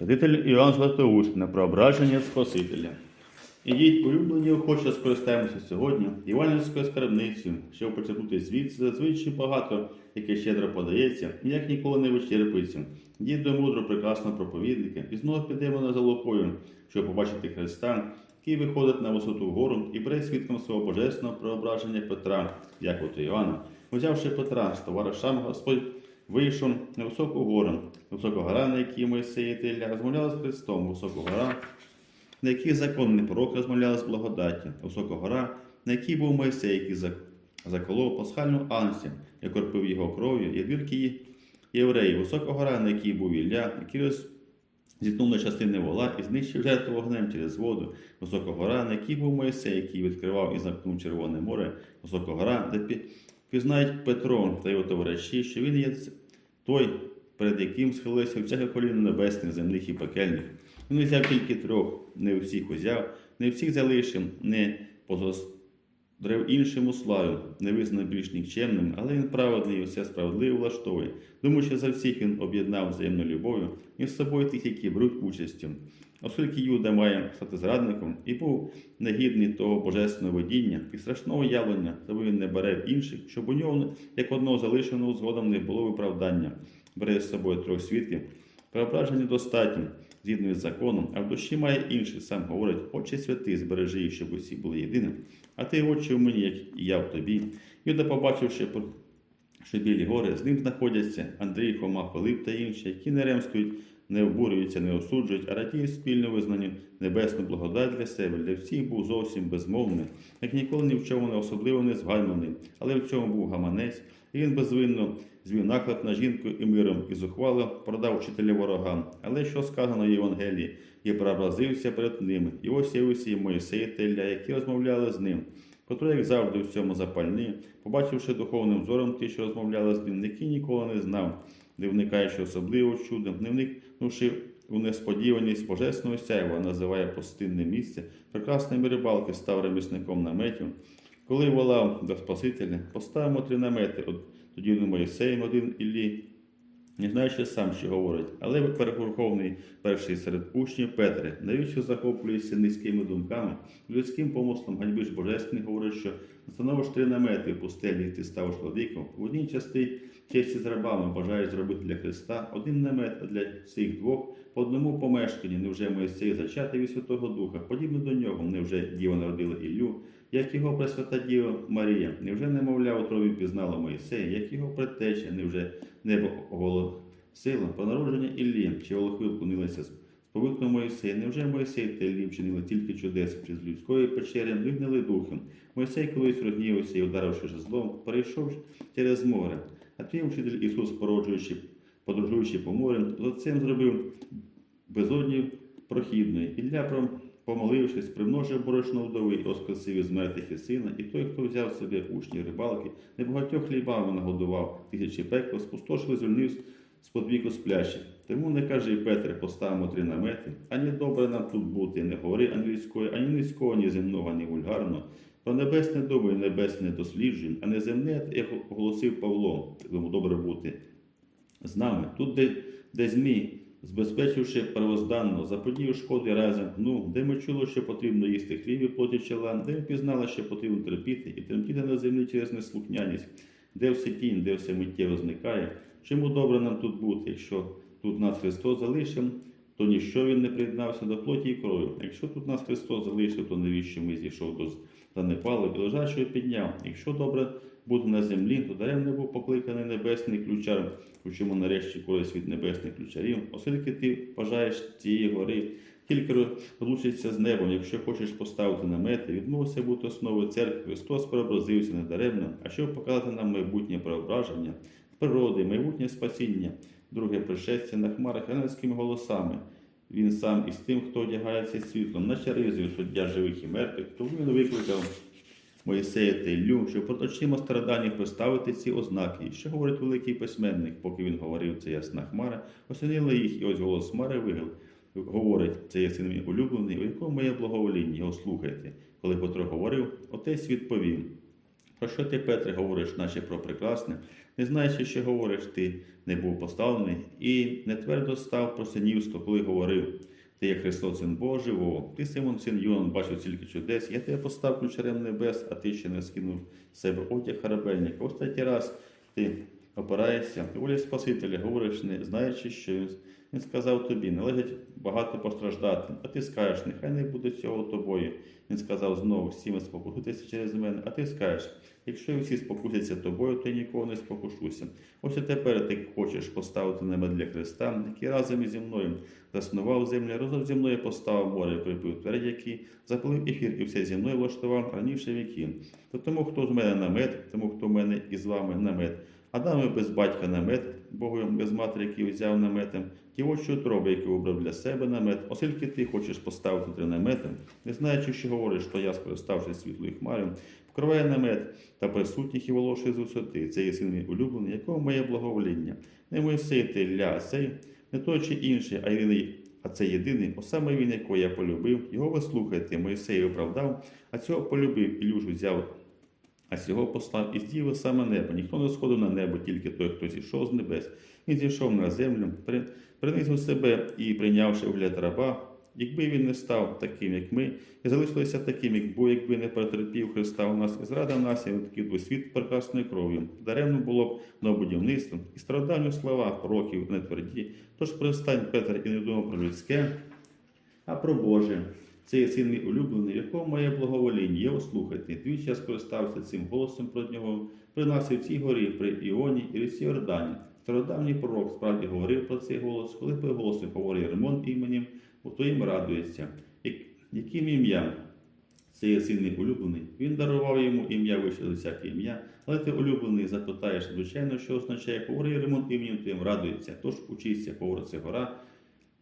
Святитель Іоанн Златоуст на проображення Спасителя. Ідіть, улюблені, охоче скористаємося сьогодні Іванівською скарбницею, щоб почерпнути звідси зазвичай багато, яке щедро подається, ніяк ніколи не вичерпується. Дід до мудро прекрасного проповідника, і знову підемо на залокою, щоб побачити Христа, який виходить на висоту гору і бере свідком свого божественного преображення Петра, як от Іоанна. Взявши Петра з товаришами, Господь вийшов на високу гору, висока гора, на якій Мойсей і розмовляли з Христом, висока гора, на якій законний пророк розмовляли з благодаттю, висока гора, на якій був Мойсей, який заколов пасхальну ансі, як корпив його кров'ю, і двірки її євреїв, висока гора, на якій був Ілля, який зіткнув на частини вола і знищив жертву вогнем через воду, висока гора, на якій був Мойсей, який відкривав і замкнув Червоне море, висока гора, де пізнають Петро та його товариші, що він є той, перед яким схилився всяке коліно небесних, земних і пекельних. Він взяв тільки трьох, не всіх узяв, не всіх залишив, не позаздрив іншим у славу, не визнав більш нікчемним, але він праведний і все справедливо влаштовує. Думаю, що за всіх він об'єднав взаємну любов'ю з собою тих, які беруть участю. Оскільки Юда має стати зрадником і був негідний того божественного видіння і страшного явлення, тому він не бере інших, щоб у нього, як одного залишеного згодом, не було виправдання. Бере з собою трьох свідків. Преображення достатньо, згідно із законом, а в душі має інший, сам говорить, Отче святий, збережи їх, щоб усі були єдиним, а ти, Отче, в мені, як і я в тобі. Юда, побачивши, що білі гори, з ним знаходяться Андрій, Хома, Пилип та інші, які не ремствують, не обурюються, не осуджують, а радіють спільно визнанню небесну благодать для себе, для всіх був зовсім безмовний, як ніколи ні в чому не особливо не згальманий, але в цьому був гаманець, і він безвинно звів наклеп на жінку і миром і зухвало продав вчителя ворогам. Але що сказано в Євангелії, і прообразився перед ними, і ось і Моїсей та Ілля, які розмовляли з ним. Петро, як завжди, в цьому запальні, побачивши духовним зором ті, що розмовляли з ним, ніколи не знав, не вникаючи особливо чудом, не вникнувши у несподіваність божественного сяйва, називає пустинне місце, прекрасної рибалки став ремісником наметів. Коли волав до Спасителя, поставимо три намети, тоді один Моїсеєм, один Іллі, не знаючи сам, що говорить, але переверховний перший серед учнів Петре, навіщо захоплюєшся низькими думками, людським помислом ганьби ж божественний, говорить, що встановиш три намети в пустелі, ти ставиш владиком. В одній частині честі з рабами бажаєш зробити для Христа один намет, а для цих двох по одному помешканні, невже Моїсей зачатий від Святого Духа, подібно до нього, невже Діва народила Іллю, як його Пресвята Діва Марія, невже немовля у тробі пізнала Моїсея, як його предтеча, невже небо оголосило про народження Іллі, чи волохи вклонилися з повиком Моїсея, невже Моїсей та Іллі вчинили тільки чудес, чи з людської печери вигнали духом. Моїсей колись розгнівався і, ударивши жезлом, перейшов через море, а твій вчитель Ісус, породжуючи, подорожуючи по морю, з отцем зробив безоднів прохідної. Ілля, пром- помолившись, примножив борошно вдови і воскресив із мертвих і сина, і той, хто взяв собі учні рибалки, небагатьох хлібами нагодував, тисячі пекло, спустошив, звільнив з подвіку сплящих. Тому не кажи, Петре, поставимо три намети, ані добре нам тут бути, не гори англійської, ані низького, ні земного, ні вульгарного. Про небесне і небесне досліджень, а не земне, як оголосив Павло, тому добре бути з нами. Тут, де, де змій, збезпечивши первозданно, заподію шкоди разом, ну, де ми чули, що потрібно їсти хліб і плоті чола, де ми пізнали, що потрібно терпіти, і тремтіти на землі через неслухняність, де все тінь, де все миттєво зникає. Чому добре нам тут бути, якщо тут нас Христос залишив, то ніщо Він не приєднався до плоті і крові. Якщо тут нас Христос залишив, то навіщо ми зійшов до занепалу і лежачого підняв? Якщо добре бути на землі, то даремно був покликаний небесний ключар, у чому нарешті користь від небесних ключарів, оскільки ти бажаєш цієї гори, тільки розлучиться з небом, якщо хочеш поставити намети, відмовися бути основою церкви, Христос преобразився недаремно, а щоб показати нам майбутнє преображення, природи, майбутнє спасіння, друге пришестя на хмарах ангельськими голосами. Він сам із тим, хто одягається світлом, наче ризою суддя живих і мертвих, тому він викликав Моїсея та Іллю, перед очима страдання поставити ці ознаки. Що говорить великий письменник, поки він говорив, це ясна хмара, осінила їх, і ось голос хмари вигл. Говорить, це є син мій улюблений, у якому моє благовоління, його слухайте. Коли Петро говорив, отець відповів. Про що ти, Петре, говориш, наче про прекрасне? не знаючи, що говориш, ти не був поставлений і не твердо став про синівство, коли говорив. Ти є Христос, Син Божий, Вова. Ти, Симон, син Йон, бачив тільки чудес. Я тебе постав ключарем небес, а ти ще не скинув з себе одяг харабельника. Ось раз ти опираєшся, волі Спасителя, говориш, не знаючи, що він- сказав тобі, належить багато постраждати, а ти скажеш, нехай не буде цього тобою. Він сказав знову, всі ми через мене, а ти скажеш, якщо всі спокусяться тобою, то я нікого не спокушуся. Ось і тепер ти хочеш поставити небо для Христа, який разом із зі мною заснував землю, разом зі мною поставив море, припив твердь, який запалив ефір і все зі мною влаштував раніше віків. То тому, хто з мене намет, тому хто в мене і з вами намет. Адами без батька намет, Богу без матері, який взяв наметом, ті очі утроби, які обрав для себе намет, оскільки ти хочеш поставити три намети, не знаючи, що говориш, то я, скориставшись світлою хмарю, покриває намет та присутніх і волошує з висоти. Це є син улюблений, якого моє благовоління. Не Мойсей ти ля, а цей, не той чи інший, а єдиний. А це єдиний, о саме він, якого я полюбив, його ви слухаєте, Мойсей оправдав, а цього полюбив, Ілюшу взяв а сього послав і здійвив саме небо. Ніхто не сходив на небо, тільки той, хто зійшов з небес. Він зійшов на землю, при- принизив себе і прийнявши вигляд раба. Якби він не став таким, як ми, і залишилися таким, як бо якби не перетерпів Христа у нас і зрадив нас, і відкидав світ прекрасною кров'ю. Даремно було б на будівництво і страждальні слова пророків не тверді. Тож перестань, Петр, і не думав про людське, а про Боже. Це є син мій улюблений, якого моє благовоління. Його слухайте. Двічі я скористався цим голосом про нього при нас і в цій горі, при Іоні і ріці Йордані. Стародавній пророк справді говорив про цей голос, коли по голосу говорить Ремон іменем, то їм радується. Яким ім'ям? Це є син мій улюблений. Він дарував йому ім'я вище за всяке ім'я. Але ти улюблений запитаєш, звичайно, що означає говори ремонт іменем твоїм радується. Тож учися, говорить це гора,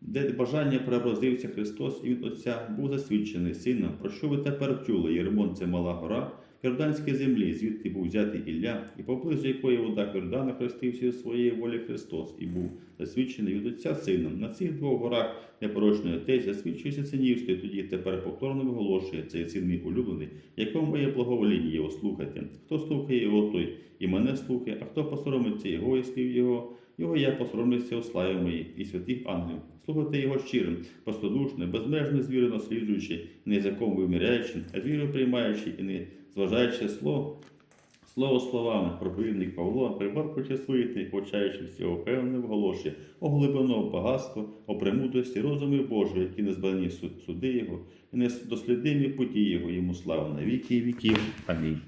де бажання преобразився Христос і від Отця був засвідчений сином. Про що ви тепер чули? Єрмон це мала гора, Йорданській землі, звідти був взятий Ілля, і поблизу якої вода Йордана хрестився своєї волі Христос, і був засвідчений від Отця сином. На цих двох горах непорочної отець засвідчується синівство, і тоді тепер повторно виголошує цей син мій улюблений, якому моє благовоління його слухати. Хто слухає його, той і мене слухає, а хто посоромиться його і слів його, його я посоромлюся у славі моїй і святих ангелів. Слухайте його щирим, простодушно, безмежно з вірою насліджуючи, не з якому виміряючи, а з вірою приймаючи і не зважаючи слово. Слово словами, проповідник Павло, приборкуючи своїх, почаючи всього певне вголошує, о глибину багатство, о премудрості, розумі Божої, які не збрані суди його, і не дослідимі путі його, йому слава на віки і віків. Амінь.